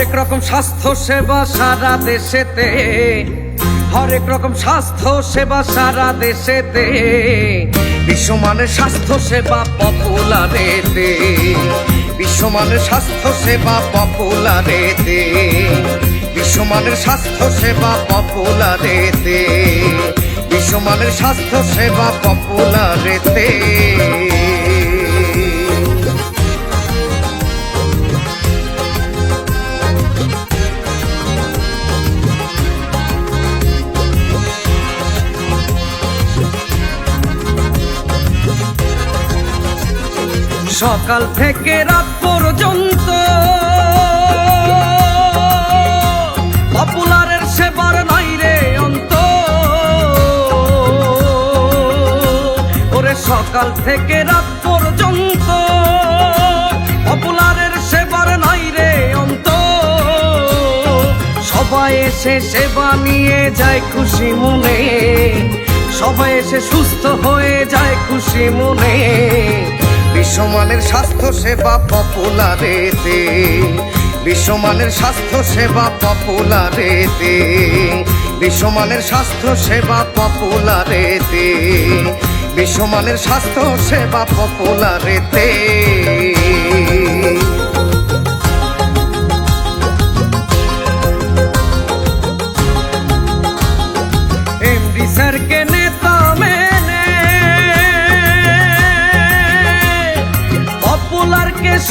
হরেক রকম স্বাস্থ্য সেবা সারা দেশেতে। হরেক রকম স্বাস্থ্য সেবা সারা দেশেতে। বিশ্বমানের স্বাস্থ্য সেবা পপুলারেতে। বিশ্বমানের স্বাস্থ্য সেবা পপুলারেতে। বিশ্বমানের স্বাস্থ্য সেবা পপুলারেতে। বিশ্বমানের স্বাস্থ্য সেবা পপুলারেতে। সকাল থেকে রাত পর্যন্ত। পপুলারের সেবার নাই রে অন্ত। ওরে সকাল থেকে রাত পর্যন্ত পপুলারের সেবার নাই রে অন্ত। সবাই এসে সেবা নিয়ে যায় খুশি মনে। সবাই এসে সুস্থ হয়ে যায় খুশি মনে। বিশ্বমানের স্বাস্থ্য সেবা পপুলারেতে, বিশ্বমানের স্বাস্থ্য সেবা পপুলারেতে, বিশ্বমানের স্বাস্থ্য সেবা পপুলারেতে, বিশ্বমানের স্বাস্থ্য সেবা পপুলারেতে।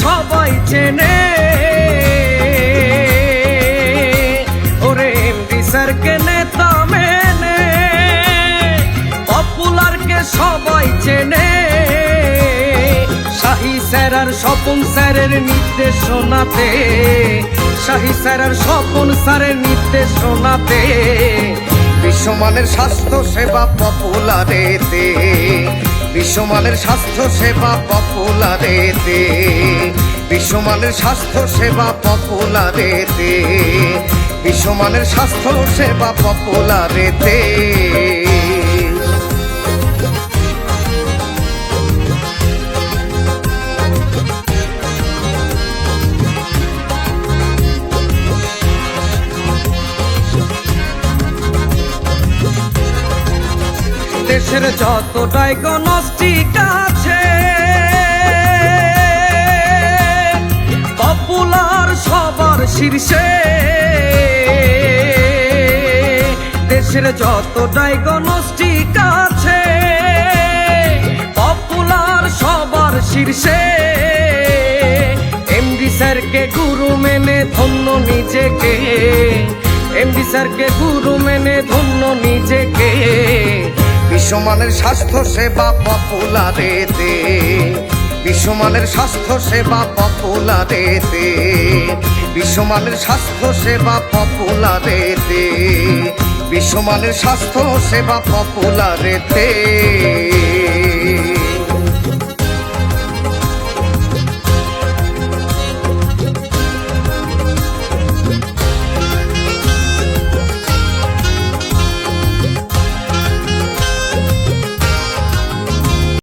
সবাই চেনে। ওরে এমডি স্যারকে নেতা মেনে, পপুলারকে সবাই চেনে। শাহি স্যার আর স্বপন স্যারের নির্দেশনাতে, শাহি স্যার আর স্বপন স্যারের নির্দেশনাতে, বিশ্বমানের স্বাস্থ্য সেবা পপুলারেতে বিশ্বমানের স্বাস্থ্য সেবা পপুলা পপুলারেতে বিশ্বমানের স্বাস্থ্য সেবা পপুলারেতে বিশ্বমানের স্বাস্থ্য সেবা পপুলা পপুলারেতে। দেশের যত ডায়াগনস্টিক আছে পপুলার সবার শীর্ষে, দেশের যত ডায়াগনস্টিক আছে পপুলার সবার শীর্ষে, এমডি স্যারকে গুরু মেনে ধন্য নিজেকে, এমডি স্যারকে গুরু মেনে ধন্য নিজেকে। বিশ্বমানের স্বাস্থ্য সেবা পপুলারেতে বিশ্বমানের স্বাস্থ্য সেবা পপুলারেতে বিশ্বমানের স্বাস্থ্য সেবা পপুলারেতে বিশ্বমানের স্বাস্থ্য সেবা পপুলারেতে